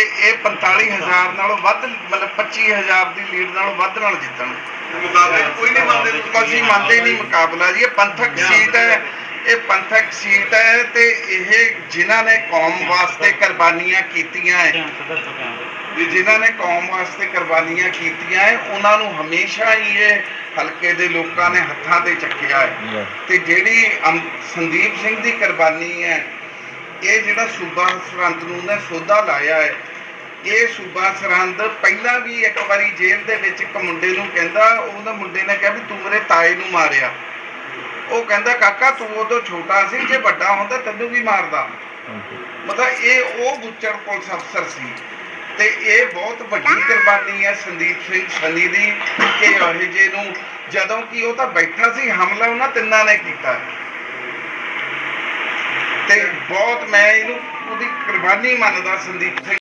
ਇਹ 45000 ਨਾਲੋਂ ਵੱਧ ਮਤਲਬ 25000 ਦੀ ਲੀਡ ਨਾਲੋਂ ਵੱਧ ਨਾਲ ਜਿੱਤਣ। ਮੁਕਾਬਲੇ ਕੋਈ ਨਹੀਂ ਮੰਨਦੇ ਤੁਸੀਂ ਅਸੀਂ ਮੰਨਦੇ ਨਹੀਂ ਮੁਕਾਬਲਾ ਜੀ। ਇਹ ਪੰਥਕ ਸੀਟ ਹੈ ਇਹ ਪੰਥਕ ਸੀਟ ਹੈ ਤੇ ਇਹ ਜਿਨ੍ਹਾਂ ਨੇ ਕੌਮ ਵਾਸਤੇ ਕੁਰਬਾਨੀਆਂ ਕੀਤੀਆਂ ਹੈ ਜਿਨ੍ਹਾਂ ਨੇ ਕੌਮ ਵਾਸਤੇ ਕੁਰਬਾਨੀਆਂ ਕੀਤੀਆਂ ਹੈ ਉਹਨਾਂ ਨੂੰ ਹਮੇਸ਼ਾ ਹੀ ਇਹ ਹਲਕੇ ਦੇ ਲੋਕਾਂ ਨੇ ਹੱਥਾਂ ਤੇ ਚੱਕਿਆ ਹੈ। ਤੇ ਜਿਹੜੀ ਸੰਦੀਪ ਸਿੰਘ ਦੀ ਕੁਰਬਾਨੀ ਹੈ ਇਹ ਜਿਹੜਾ ਸੂਬਾ ਸਰਹੰਦ ਨੂੰ ਨੇ ਸੋਧਾ ਲਾਇਆ ਹੈ ਇਹ ਸੂਬਾ ਸਰਹੰਦ ਪਹਿਲਾਂ ਵੀ ਇੱਕ ਵਾਰੀ ਜੇਲ੍ਹ ਦੇ ਵਿੱਚ ਇੱਕ ਮੁੰਡੇ ਨੂੰ ਕਹਿੰਦਾ ਉਹਦਾ ਮੁੰਡੇ ਨੇ ਕਿਹਾ ਵੀ ਤੂੰ ਮੇਰੇ ਤਾਏ ਨੂੰ ਮਾਰਿਆ। ਉਹ ਕਹਿੰਦਾ ਕਾਕਾ ਤੂੰ ਉਦੋਂ ਛੋਟਾ ਸੀ ਜੇ ਵੱਡਾ ਹੁੰਦਾ ਤੈਨੂੰ ਵੀ ਮਾਰਦਾ। ਮਤਲਬ ਇਹ ਉਹ ਗੁੱਚੜ ਪੁਲਿਸ ਅਫਸਰ ਸੀ। ਤੇ ਇਹ ਬਹੁਤ ਵੱਡੀ ਕੁਰਬਾਨੀ ਹੈ ਸੰਦੀਪ ਸਿੰਘ ਸਨੀ ਦੀ ਕਿ ਉਹ ਜੇ ਨੂੰ ਜਦੋਂ ਕਿ ਉਹ ਤਾਂ ਬੈਠਾ ਸੀ ਹਮਲਾ ਉਹਨਾਂ ਤਿੰਨਾਂ ਨੇ ਕੀਤਾ। ਬਹੁਤ ਮੈਂ ਇਹਨੂੰ ਉਹਦੀ ਕੁਰਬਾਨੀ ਮੰਨਦਾ ਸੰਦੀਪ ਸਿੰਘ।